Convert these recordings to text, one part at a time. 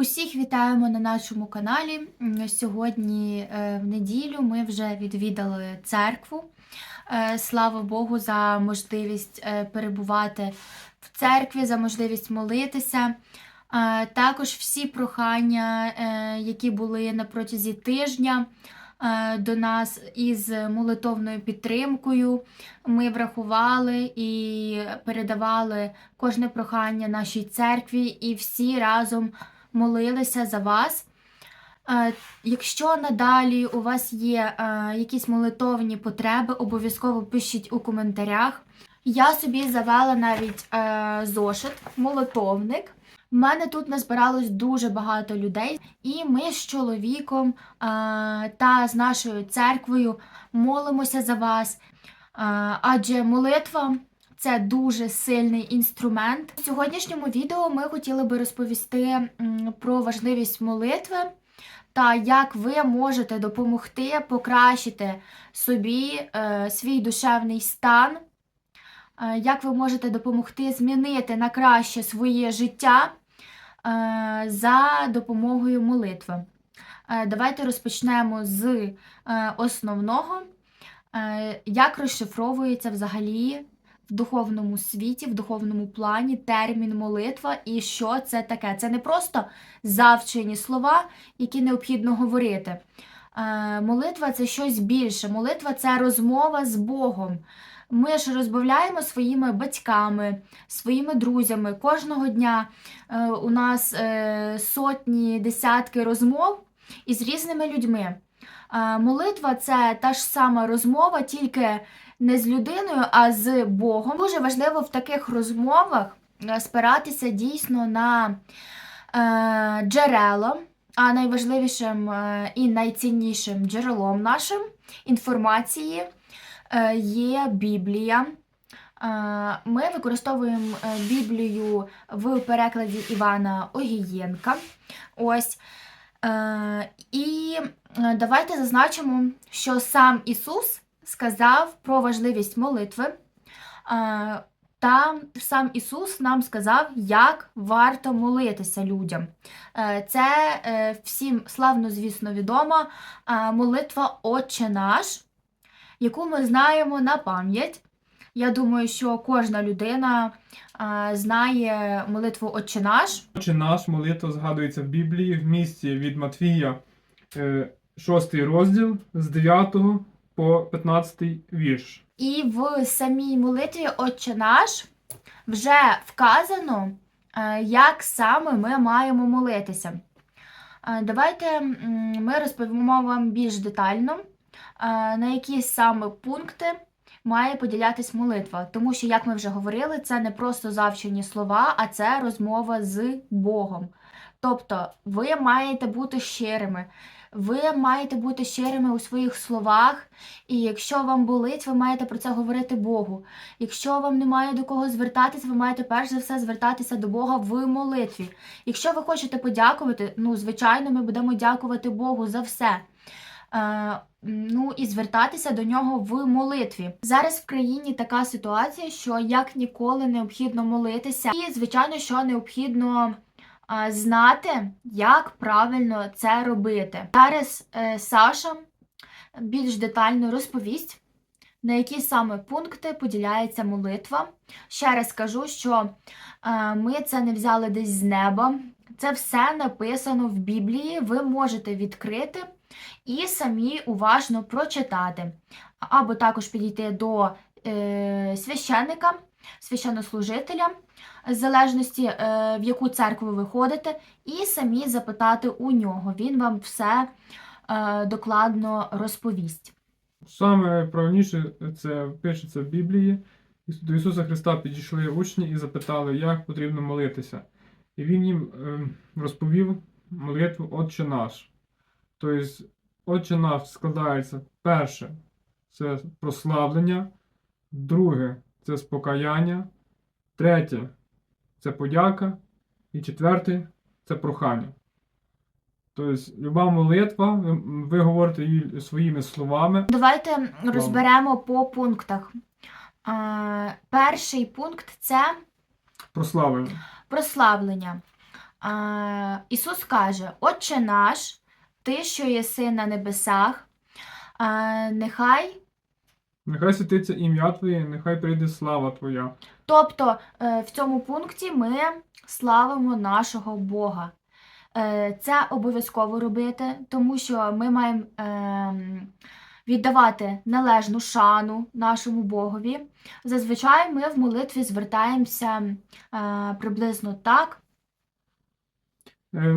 Усіх вітаємо на нашому каналі. Сьогодні е, в неділю ми вже відвідали церкву. Е, Слава Богу, за можливість е, перебувати в церкві, за можливість молитися. Також всі прохання, які були на протязі тижня до нас із молитовною підтримкою, ми врахували і передавали кожне прохання нашій церкві, і всі разом молилися за вас. Е, Якщо надалі у вас є е, якісь молитовні потреби, обов'язково пишіть у коментарях. Я собі завела навіть е, зошит, молитовник. У мене тут назбиралось дуже багато людей, і ми з чоловіком та з нашою церквою молимося за вас. Адже молитва це дуже сильний інструмент. У сьогоднішньому відео ми хотіли би розповісти про важливість молитви та як ви можете допомогти покращити собі е, свій душевний стан, е, як ви можете допомогти змінити на краще своє життя е, за допомогою молитви. Е, Давайте розпочнемо з е, основного, Е, як розшифровується взагалі в духовному світі, в духовному плані термін молитва і що це таке. Це не просто завчені слова, які необхідно говорити. Е, Молитва це щось більше. Молитва це розмова з Богом. Ми ж розмовляємо своїми батьками, своїми друзями. Кожного дня е, у нас е, сотні, десятки розмов із різними людьми. Е, Молитва це та ж сама розмова, тільки не з людиною, а з Богом. Дуже важливо в таких розмовах е, спиратися дійсно на е, джерела, а найважливішим е, і найціннішим джерелом нашим інформації е, є Біблія. Ми використовуємо Біблію в перекладі Івана Огієнка. Ось. І давайте зазначимо, що сам Ісус сказав про важливість молитви. Е, Та сам Ісус нам сказав, як варто молитися людям. Е, Це е, всім славно, звісно, відома е, молитва Отче наш, яку ми знаємо на пам'ять. Я думаю, що кожна людина е, знає молитву Отче наш. Отче наш молитва згадується в Біблії в місті від Матвія, 6 розділ з 9 по 15 вірш. І в самій молитві Отче наш вже вказано, е, як саме ми маємо молитися. Е, Давайте ми розповімо вам більш детально, е, на які саме пункти має поділятись молитва. Тому що, як ми вже говорили, це не просто завчені слова, а це розмова з Богом. Тобто, ви маєте бути щирими. Ви маєте бути щирими у своїх словах, і якщо вам болить, ви маєте про це говорити Богу. Якщо вам немає до кого звертатися, ви маєте перш за все звертатися до Бога в молитві. Якщо ви хочете подякувати, ну звичайно, ми будемо дякувати Богу за все. Е, ну і звертатися до нього в молитві. Зараз в країні така ситуація, що як ніколи необхідно молитися, і звичайно, що необхідно знати, як правильно це робити. Зараз е, Саша більш детально розповість, на які саме пункти поділяється молитва. Ще раз кажу, що е, ми це не взяли десь з неба. Це все написано в Біблії. Ви можете відкрити і самі уважно прочитати. Або також підійти до е, священника, священнослужителя, в залежності, е, в яку церкву ви ходите, і самі запитати у нього. Він вам все е, докладно розповість. Саме правильніше це пишеться в Біблії. До Ісуса Христа підійшли учні і запитали, як потрібно молитися. І Він їм е, розповів молитву Отче наш. Тобто, Отче наш складається перше це прославлення, друге це спокаяння, третє це подяка, і четверте це прохання. Тобто, люба молитва, ви, говорите її своїми словами. Давайте розберемо по пунктах. Е, перший пункт це Прославлення. прославлення. А, Ісус каже: Отче наш, Ти, що єси на небесах, а, нехай. Нехай святиться ім'я Твоє, нехай прийде слава Твоя. Тобто е, в цьому пункті ми славимо нашого Бога. Е, Це обов'язково робити, тому що ми маємо ем, віддавати належну шану нашому Богові. Зазвичай ми в молитві звертаємося е, приблизно так.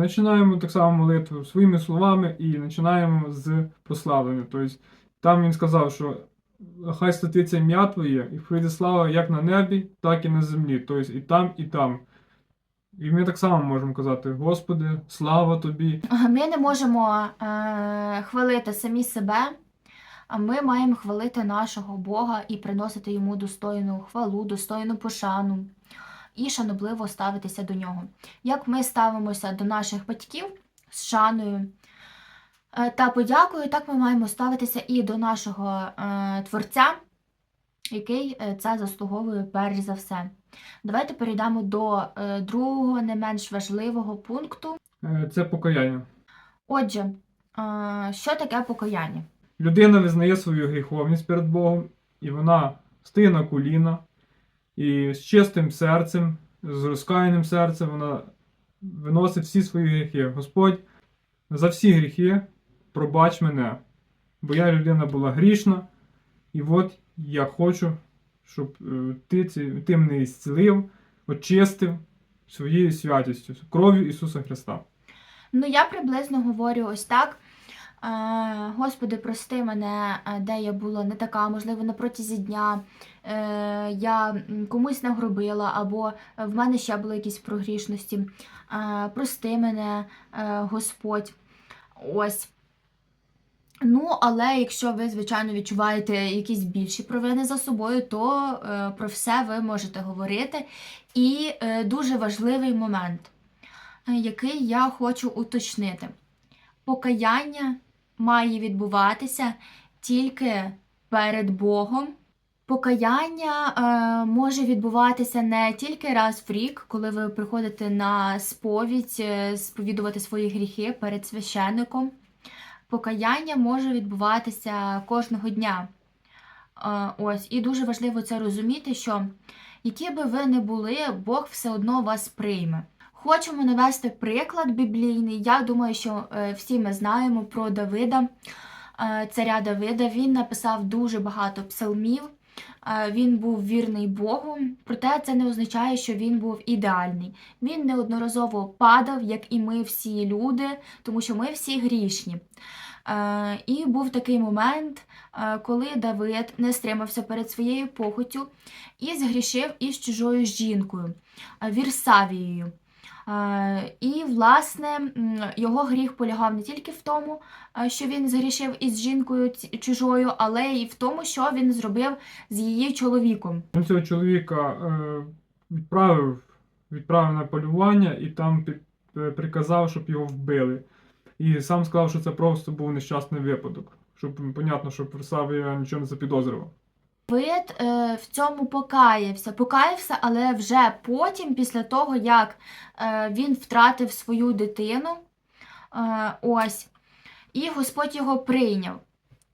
Починаємо так само молитву своїми словами і починаємо з прославлення. Тобто там він сказав, що хай святиться ім'я Твоє, і прийде слава як на небі, так і на землі. Тобто і там, і там. І ми так само можемо казати: Господи, слава Тобі. Ми не можемо е, хвалити самі себе, а ми маємо хвалити нашого Бога і приносити йому достойну хвалу, достойну пошану і шанобливо ставитися до нього. Як ми ставимося до наших батьків з шаною та подякою, так ми маємо ставитися і до нашого е, Творця, який е, це заслуговує перш за все. Давайте перейдемо до е, другого, не менш важливого пункту. Е, Це покаяння. Отже, е, що таке покаяння? Людина визнає свою гріховність перед Богом, і вона стає на коліна, і з чистим серцем, з розкаяним серцем вона виносить всі свої гріхи. Господь, за всі гріхи пробач мене, бо я людина була грішна, і от я хочу, щоб е, ти, ти мене зцілив, очистив своєю святістю, кров'ю Ісуса Христа. Ну, я приблизно говорю ось так. Господи, прости мене, де я була не така, можливо, на протязі дня е, я комусь нагробила, або в мене ще були якісь прогрішності. Прости мене, е, Господь. Ось. Ну, але якщо ви, звичайно, відчуваєте якісь більші провини за собою, то е, про все ви можете говорити. І е, дуже важливий момент, е, який я хочу уточнити. Покаяння має відбуватися тільки перед Богом. Покаяння е, може відбуватися не тільки раз в рік, коли ви приходите на сповідь, е, сповідувати свої гріхи перед священником. Покаяння може відбуватися кожного дня. Е, ось, і дуже важливо це розуміти, що які би ви не були, Бог все одно вас прийме. Хочемо навести приклад біблійний. Я думаю, що е, всі ми знаємо про Давида, е, царя Давида. Він написав дуже багато псалмів. Він був вірний Богу, проте це не означає, що він був ідеальний. Він неодноразово падав, як і ми всі люди, тому що ми всі грішні. І був такий момент, коли Давид не стримався перед своєю похотю і згрішив із чужою жінкою Вірсавією. Е, І, власне, його гріх полягав не тільки в тому, е, що він згрішив із жінкою чужою, але й в тому, що він зробив з її чоловіком. Він цього чоловіка е, відправив, відправив на полювання і там приказав, щоб його вбили. І сам сказав, що це просто був нещасний випадок. Щоб понятно, щоб Версавія нічого не запідозрював. Давид е, в цьому покаявся. Покаявся, але вже потім, після того, як е, він втратив свою дитину, е, ось, і Господь його прийняв.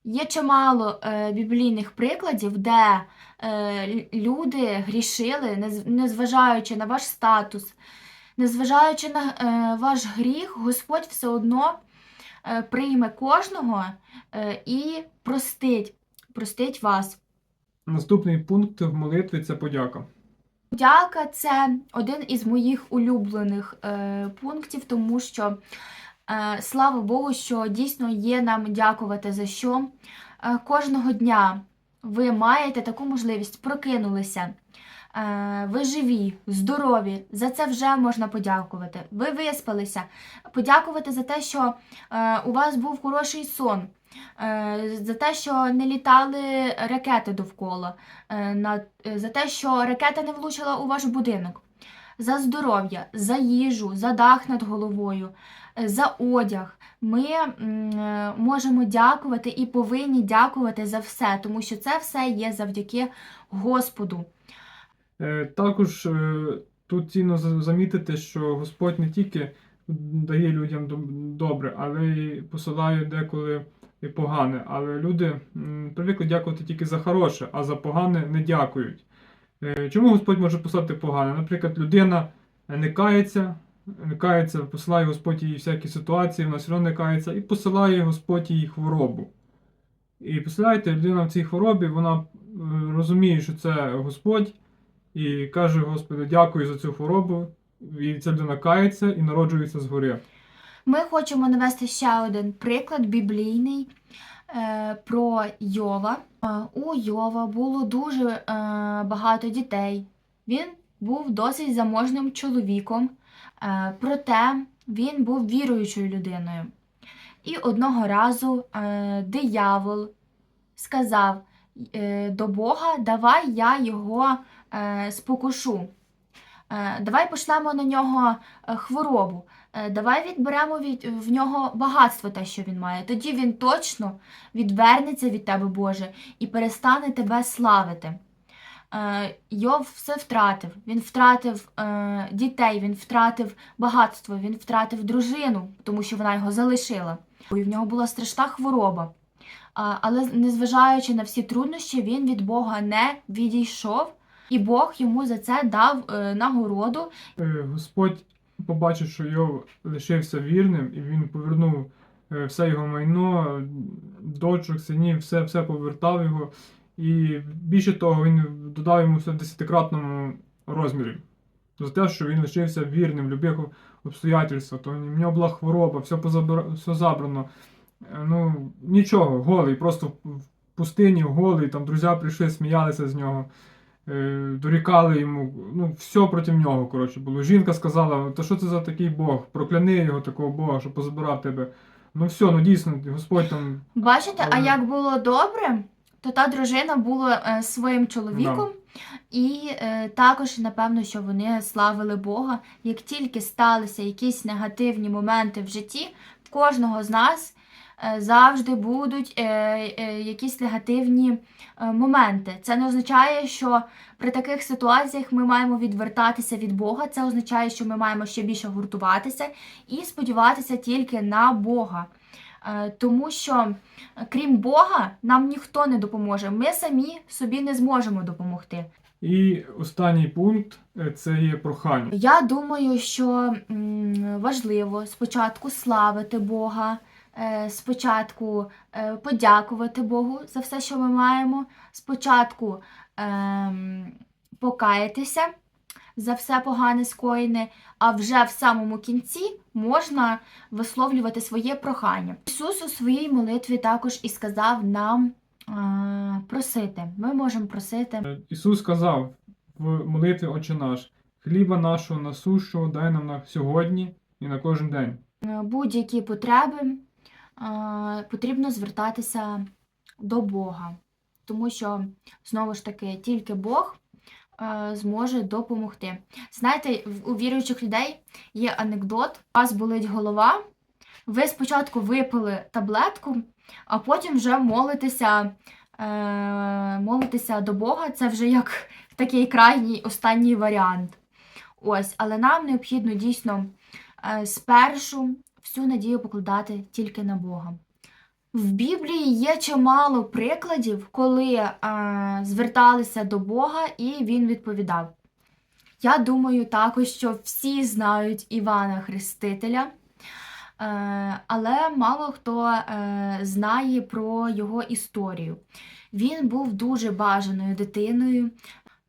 Є чимало е, біблійних прикладів, де е, люди грішили, незважаючи на ваш статус, незважаючи на е, ваш гріх, Господь все одно е, прийме кожного е, і простить, простить вас. Наступний пункт в молитві це подяка. Подяка це один із моїх улюблених е, пунктів, тому що е, слава Богу, що дійсно є нам дякувати за що. Е, кожного дня ви маєте таку можливість прокинулися. Е, ви живі, здорові, за це вже можна подякувати. Ви виспалися. Подякувати за те, що е, у вас був хороший сон, за те, що не літали ракети довкола, е, е, за те, що ракета не влучила у ваш будинок, за здоров'я, за їжу, за дах над головою, е, за одяг. Ми е, можемо дякувати і повинні дякувати за все, тому що це все є завдяки Господу. Е, також е, тут цінно замітити, що Господь не тільки дає людям добре, але й посилає деколи і погане. Але люди привикли дякувати тільки за хороше, а за погане не дякують. Е, Чому Господь може послати погане? Наприклад, людина не кається, не кається, посилає Господь їй всякі ситуації, вона все одно не кається, і посилає Господь їй хворобу. І представляєте, людина в цій хворобі, вона е, розуміє, що це Господь, і каже, Господи, дякую за цю хворобу. І ця людина кається і народжується згори. Ми хочемо навести ще один приклад біблійний е, про Йова. Е, у Йова було дуже е, багато дітей. Він був досить заможним чоловіком, е, проте він був віруючою людиною. І одного разу е, диявол сказав е, до Бога: Давай я його е, спокушу. Е, Давай пошлемо на нього е, хворобу. Е, Давай відберемо від, в нього багатство, те, що він має. Тоді він точно відвернеться від тебе, Боже, і перестане тебе славити. Йов все втратив. Він втратив дітей, він втратив багатство, він втратив дружину, тому що вона його залишила. І в нього була страшна хвороба. Але незважаючи на всі труднощі, він від Бога не відійшов, і Бог йому за це дав е, нагороду Е, Господь побачив, що Йов лишився вірним, і він повернув е, все його майно, дочок, синів, все, все повертав його. І більше того, він додав йому все в десятикратному розмірі. За те, що він лишився вірним в любих обстоятельствах. То в нього була хвороба, все, позабра... все забрано. Ну, нічого, голий, просто в пустині, голий, там друзі прийшли, сміялися з нього дорікали йому, ну, все проти нього, коротше, було. Жінка сказала, та що це за такий Бог? Прокляни його, такого Бога, що позабирав тебе. Ну все, ну дійсно, Господь там. Бачите, а як було добре, то та дружина була е, своїм чоловіком, і е, також, напевно, що вони славили Бога. Як тільки сталися якісь негативні моменти в житті, в кожного з нас е, завжди будуть е, е, якісь негативні е, моменти. Це не означає, що при таких ситуаціях ми маємо відвертатися від Бога. Це означає, що ми маємо ще більше гуртуватися і сподіватися тільки на Бога. Е, Тому що крім Бога, нам ніхто не допоможе. Ми самі собі не зможемо допомогти. І останній пункт е, це є прохання. Я думаю, що важливо спочатку славити Бога, е, спочатку е, подякувати Богу за все, що ми маємо, спочатку ем, покаятися за все погане скоєне, а вже в самому кінці можна висловлювати своє прохання. Ісус у своїй молитві також і сказав нам е, просити. Ми можемо просити. Е, Ісус сказав в молитві Отче наш, хліба нашого насущого дай нам на сьогодні і на кожен день. Е, будь-які потреби е, потрібно звертатися до Бога, тому що знову ж таки тільки Бог е, зможе допомогти. Знаєте, у віруючих людей є анекдот: у вас болить голова. Ви спочатку випили таблетку, а потім вже молитеся, е, молитеся до Бога. Це вже як такий крайній останній варіант. Ось, але нам необхідно дійсно е, спершу всю надію покладати тільки на Бога. В Біблії є чимало прикладів, коли е, зверталися до Бога і він відповідав. Я думаю також, що всі знають Івана Хрестителя, е, але мало хто е, знає про його історію. Він був дуже бажаною дитиною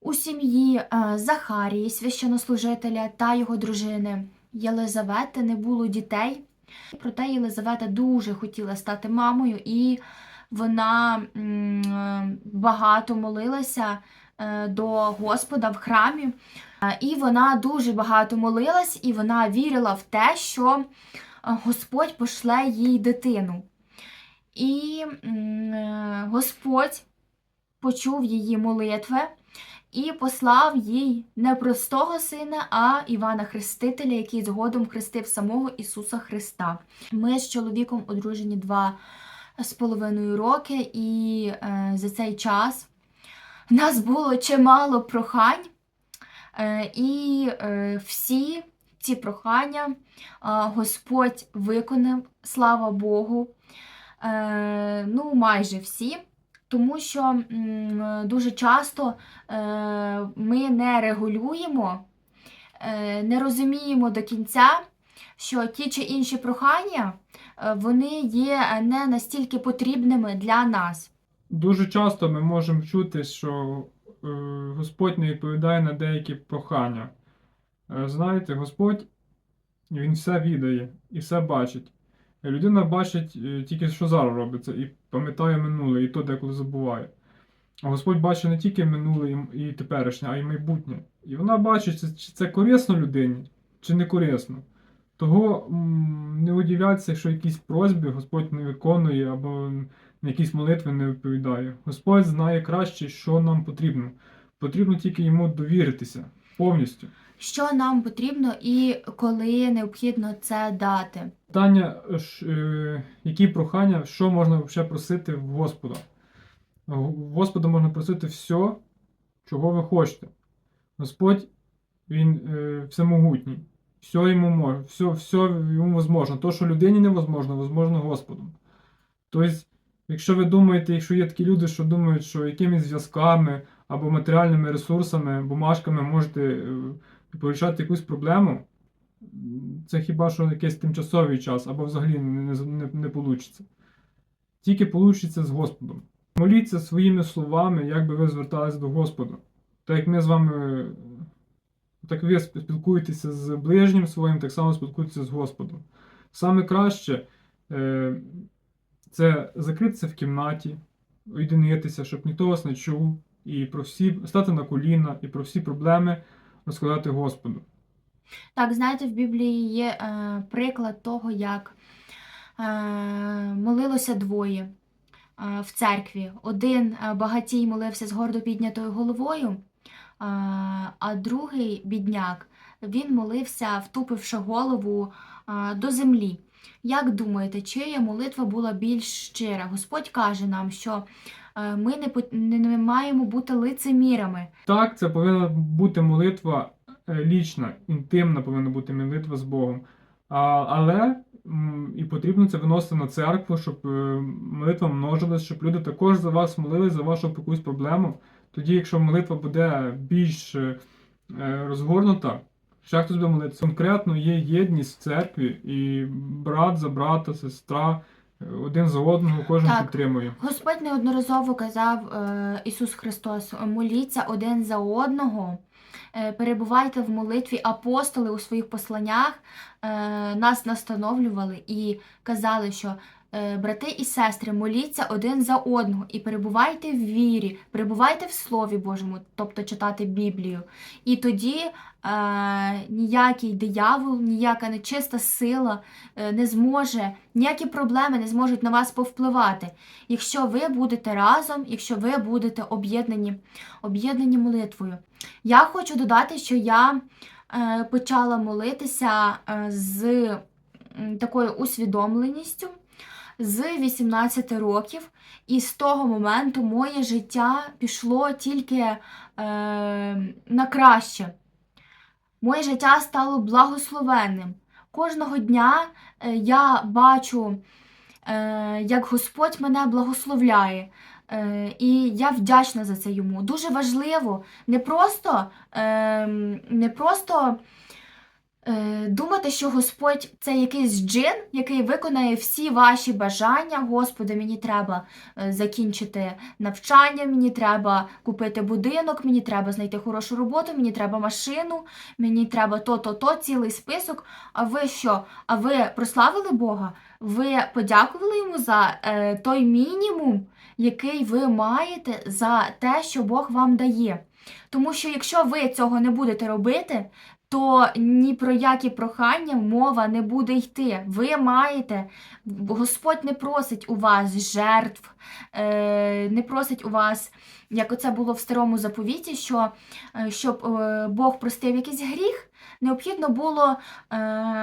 у сім'ї е, Захарії, священнослужителя та його дружини. Єлизавети не було дітей, проте Єлизавета дуже хотіла стати мамою, і вона багато молилася е, до Господа в храмі. Е, І вона дуже багато молилась, і вона вірила в те, що е, Господь пошле їй дитину. І Господь почув її молитви і послав їй не простого сина, а Івана Хрестителя, який згодом хрестив самого Ісуса Христа. Ми з чоловіком одружені два з половиною роки, і е, за цей час нас було чимало прохань Е, І е, всі ці прохання е, Господь виконав, слава Богу. Е, Ну, майже всі. Тому що дуже часто е, ми не регулюємо, е, не розуміємо до кінця, що ті чи інші прохання е, вони є не настільки потрібними для нас. Дуже часто ми можемо чути, що Господь не відповідає на деякі прохання. Знаєте, Господь Він все відає і все бачить. Людина бачить тільки, що зараз робиться, і пам'ятає минуле, і то деколи забуває. А Господь бачить не тільки минуле і, теперішнє, а й майбутнє. І вона бачить, чи, чи це корисно людині, чи не корисно. Того не удивляться, що якісь просьби Господь не виконує або на якісь молитви не відповідає. Господь знає краще, що нам потрібно. Потрібно тільки йому довіритися повністю. Що нам потрібно і коли необхідно це дати. Питання, ш- е, які прохання, що можна взагалі просити в Господа? В Господа можна просити все, чого ви хочете. Господь, Він е, всемогутній. Все йому може, все, все йому можливо. То, що людині невозможно, возможно Господом. Тобто, якщо ви думаєте, якщо є такі люди, що думають, що якимись зв'язками або матеріальними ресурсами, бумажками можете е, порішати якусь проблему, це хіба що якийсь тимчасовий час, або взагалі не, не, не, вийде. Тільки вийде з Господом. Моліться своїми словами, як би ви звертались до Господа. Так як ми з вами, так ви спілкуєтеся з ближнім своїм, так само спілкуєтеся з Господом. Саме краще е, це закритися в кімнаті, уєдинитися, щоб ніхто вас не чув, і про всі стати на коліна, і про всі проблеми розкладати Господу. Так, знаєте, в Біблії є е, приклад того, як е, молилося двоє е, в церкві. Один е, багатій молився з гордо піднятою головою, е, а другий бідняк він молився, втупивши голову е, до землі. Як думаєте, чия молитва була більш щира? Господь каже нам, що е, ми не, не, маємо бути лицемірами. Так, це повинна бути молитва лічна, інтимна повинна бути молитва з Богом. А, але і потрібно це виносити на церкву, щоб е, молитва множилась, щоб люди також за вас молились за вашу якусь проблему. Тоді, якщо молитва буде більш е, е, розгорнута, ще хтось буде молитися. Конкретно є єдність в церкві, і брат за брата, сестра, е, один за одного, кожен Так. підтримує. Господь неодноразово казав е, Ісус Христос: моліться один за одного, е, перебувайте в молитві. Апостоли у своїх посланнях е, нас настановлювали і казали, що е, брати і сестри, моліться один за одного і перебувайте в вірі, перебувайте в Слові Божому, тобто читати Біблію. І тоді е, ніякий диявол, ніяка нечиста сила е, не зможе, ніякі проблеми не зможуть на вас повпливати якщо ви будете разом, якщо ви будете об'єднані, об'єднані молитвою. Я хочу додати, що я е, почала молитися е, з такою усвідомленістю з 18 років, і з того моменту моє життя пішло тільки е, на краще. Моє життя стало благословенним. Кожного дня е, я бачу е, як Господь мене благословляє. Е, і я вдячна за це йому. Дуже важливо не просто, е, не просто думати, що Господь це якийсь джин, який виконає всі ваші бажання. Господи, мені треба е, закінчити навчання, мені треба купити будинок, мені треба знайти хорошу роботу, мені треба машину, мені треба то-то-то, цілий список. А ви що? А ви прославили Бога? ви подякували йому за е, той мінімум, який ви маєте за те, що Бог вам дає. Тому що якщо ви цього не будете робити, то ні про які прохання мова не буде йти. Ви маєте, Господь не просить у вас жертв, е, не просить у вас, як оце було в старому заповіті, що е, щоб е, Бог простив якийсь гріх, необхідно було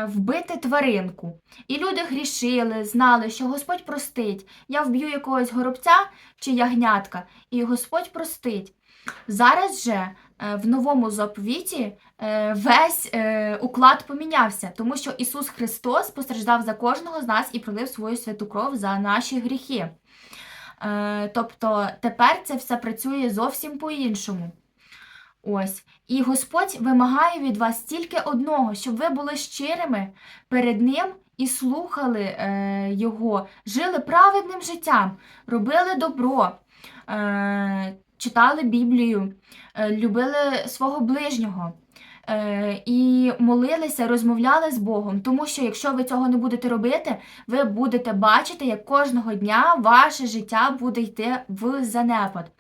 вбити тваринку. І люди грішили, знали, що Господь простить. Я вб'ю якогось горобця чи ягнятка, і Господь простить. Зараз же в новому заповіті е, весь е, уклад помінявся, тому що Ісус Христос постраждав за кожного з нас і пролив свою святу кров за наші гріхи. Е, Тобто тепер це все працює зовсім по-іншому. Ось. І Господь вимагає від вас тільки одного, щоб ви були щирими перед Ним і слухали е, Його, жили праведним життям, робили добро, е, читали Біблію, е, любили свого ближнього. е, І молилися, розмовляли з Богом, тому що якщо ви цього не будете робити, ви будете бачити, як кожного дня ваше життя буде йти в занепад.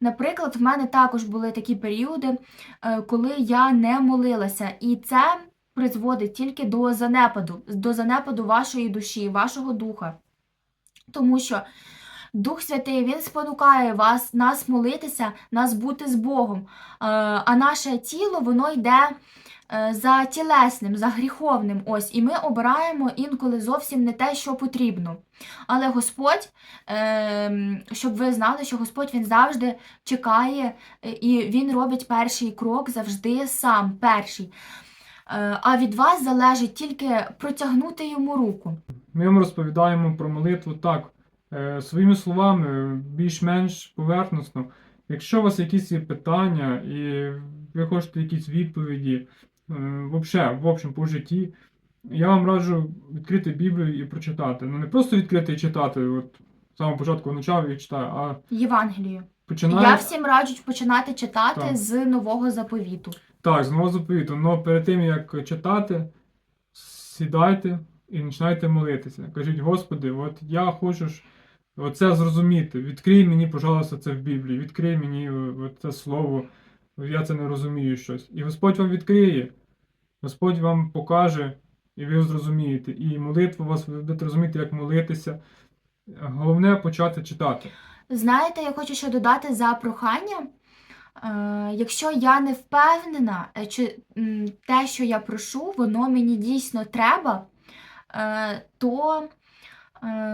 Наприклад, в мене також були такі періоди, е, коли я не молилася, і це призводить тільки до занепаду, до занепаду вашої душі, вашого духа. Тому що Дух Святий Він спонукає вас, нас молитися, нас бути з Богом. Е, А наше тіло воно йде е, за тілесним, за гріховним. Ось, і ми обираємо інколи зовсім не те, що потрібно. Але Господь, е, щоб ви знали, що Господь Він завжди чекає, і Він робить перший крок завжди сам, перший. А від вас залежить тільки протягнути йому руку. Ми вам розповідаємо про молитву так, своїми словами, більш-менш поверхносно. Якщо у вас якісь є питання і ви хочете якісь відповіді, е, вообще, в общем, по житті, я вам раджу відкрити Біблію і прочитати. Ну не просто відкрити і читати, от з самого початку почав і читаю, а Євангелію. починає. Я всім раджу починати читати Так. з нового заповіту. Так, з нового заповіту. Але перед тим як читати, сідайте і починайте молитися. Кажіть, Господи, от я хочу оце зрозуміти. Відкрий мені, пожалуйста, це в Біблії, відкрий мені це слово, я це не розумію щось. І Господь вам відкриє, Господь вам покаже, і ви зрозумієте. І молитва вас ви будете розуміти, як молитися. Головне почати читати. Знаєте, я хочу ще додати за прохання. Е, якщо я не впевнена, е, чи те, що я прошу, воно мені дійсно треба, е, то, е,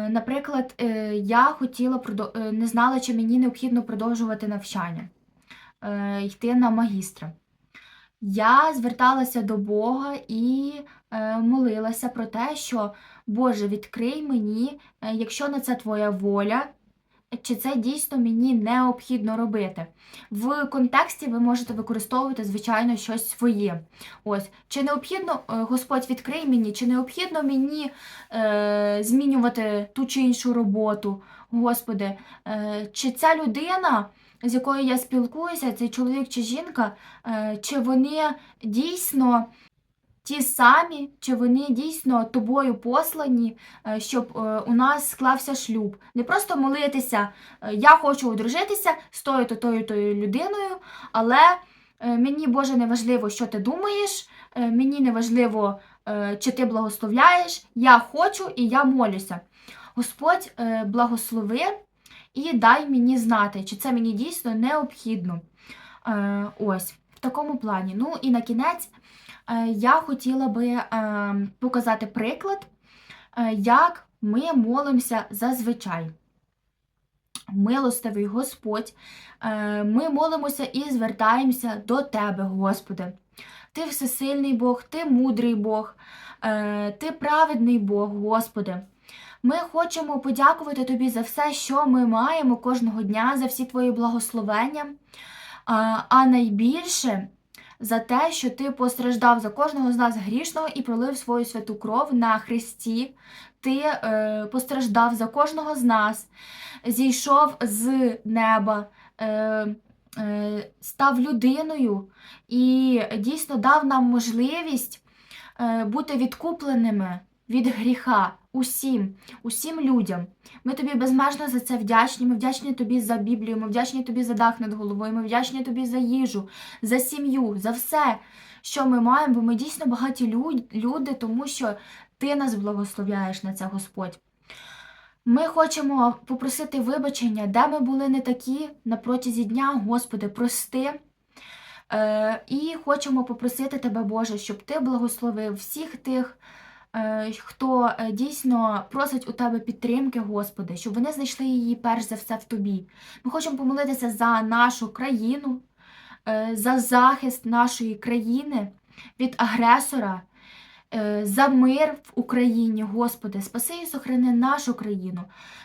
наприклад, е, я хотіла е, не знала, чи мені необхідно продовжувати навчання, е, йти на магістра. Я зверталася до Бога і е, молилася про те, що Боже, відкрий мені, е, якщо на це твоя воля, чи це дійсно мені необхідно робити. В контексті ви можете використовувати, звичайно, щось своє. Ось, чи необхідно, е, Господь відкрий мені, чи необхідно мені е, змінювати ту чи іншу роботу, Господи, е, чи ця людина, з якою я спілкуюся, цей чоловік чи жінка, е, чи вони дійсно ті самі, чи вони дійсно тобою послані, е, щоб е, у нас склався шлюб. Не просто молитися, е, я хочу одружитися з тою то тою тою людиною, але мені, Боже, не важливо, що ти думаєш, мені не важливо, чи ти благословляєш, я хочу і я молюся. Господь благослови і дай мені знати, чи це мені дійсно необхідно. Ось, в такому плані. Ну і на кінець я хотіла би е, показати приклад, е, як ми молимося зазвичай. Милостивий Господь, е, ми молимося і звертаємося до Тебе, Господи. Ти всесильний Бог, Ти мудрий Бог, е, Ти праведний Бог, Господи. Ми хочемо подякувати Тобі за все, що ми маємо кожного дня, за всі Твої благословення, а найбільше за те, що Ти постраждав за кожного з нас грішного і пролив свою святу кров на Христі. Ти е, постраждав за кожного з нас, зійшов з неба, е, е, став людиною і дійсно дав нам можливість е, бути відкупленими від гріха усім, усім людям. Ми тобі безмежно за це вдячні. Ми вдячні тобі за Біблію, ми вдячні тобі за дах над головою, ми вдячні тобі за їжу, за сім'ю, за все, що ми маємо, бо ми дійсно багаті люди, тому що ти нас благословляєш на це, Господь. Ми хочемо попросити вибачення, де ми були не такі на протязі дня, Господи, прости. Е, і хочемо попросити Тебе, Боже, щоб Ти благословив всіх тих, хто е, дійсно просить у Тебе підтримки, Господи, щоб вони знайшли її перш за все в Тобі. Ми хочемо помолитися за нашу країну, е, за захист нашої країни від агресора, е, за мир в Україні, Господи, спаси і сохрани нашу країну.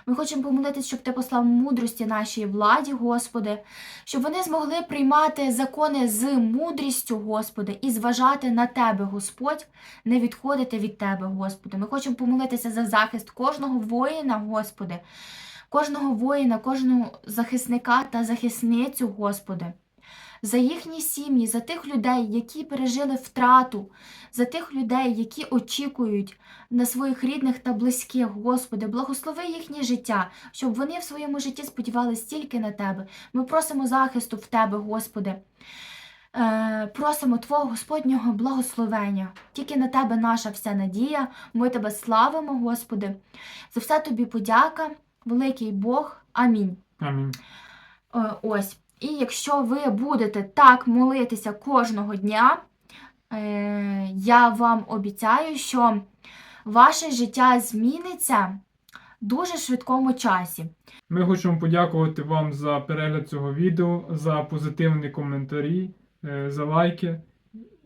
Ми хочемо помолитися, щоб Ти послав мудрості нашій владі, Господи, щоб вони змогли приймати закони з мудрістю, Господи, і зважати на Тебе, Господь, не відходити від Тебе, Господи. Ми хочемо помолитися за захист кожного воїна, Господи, кожного воїна, кожного захисника та захисницю, Господи. За їхні сім'ї, за тих людей, які пережили втрату, за тих людей, які очікують на своїх рідних та близьких, Господи, благослови їхнє життя, щоб вони в своєму житті сподівалися тільки на Тебе. Ми просимо захисту в Тебе, Господи. Е, просимо Твого Господнього благословення. Тільки на Тебе наша вся надія. Ми Тебе славимо, Господи. За все Тобі подяка, великий Бог. Амінь. Амінь. Е, Ось. І якщо ви будете так молитися кожного дня, е, я вам обіцяю, що ваше життя зміниться дуже швидкому часі. Ми хочемо подякувати вам за перегляд цього відео, за позитивні коментарі, е, за лайки.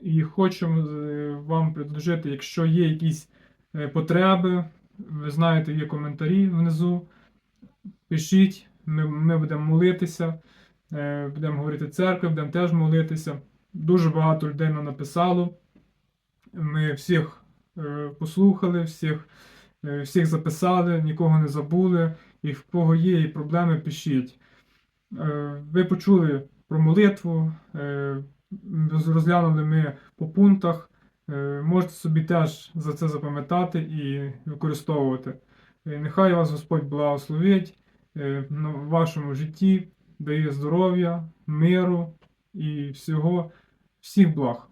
І хочемо е, вам предложити, якщо є якісь потреби, ви знаєте, є коментарі внизу. Пишіть, ми, ми будемо молитися, будемо говорити церкви, будемо теж молитися. Дуже багато людей нам написало. Ми всіх е, послухали, всіх, е, всіх записали, нікого не забули. І в кого є і проблеми, пишіть. Е, Ви почули про молитву, е, розглянули ми по пунктах. Е, Можете собі теж за це запам'ятати і використовувати. Е, Нехай вас Господь благословить е, на вашому житті, дає здоров'я, миру і всього, всіх благ.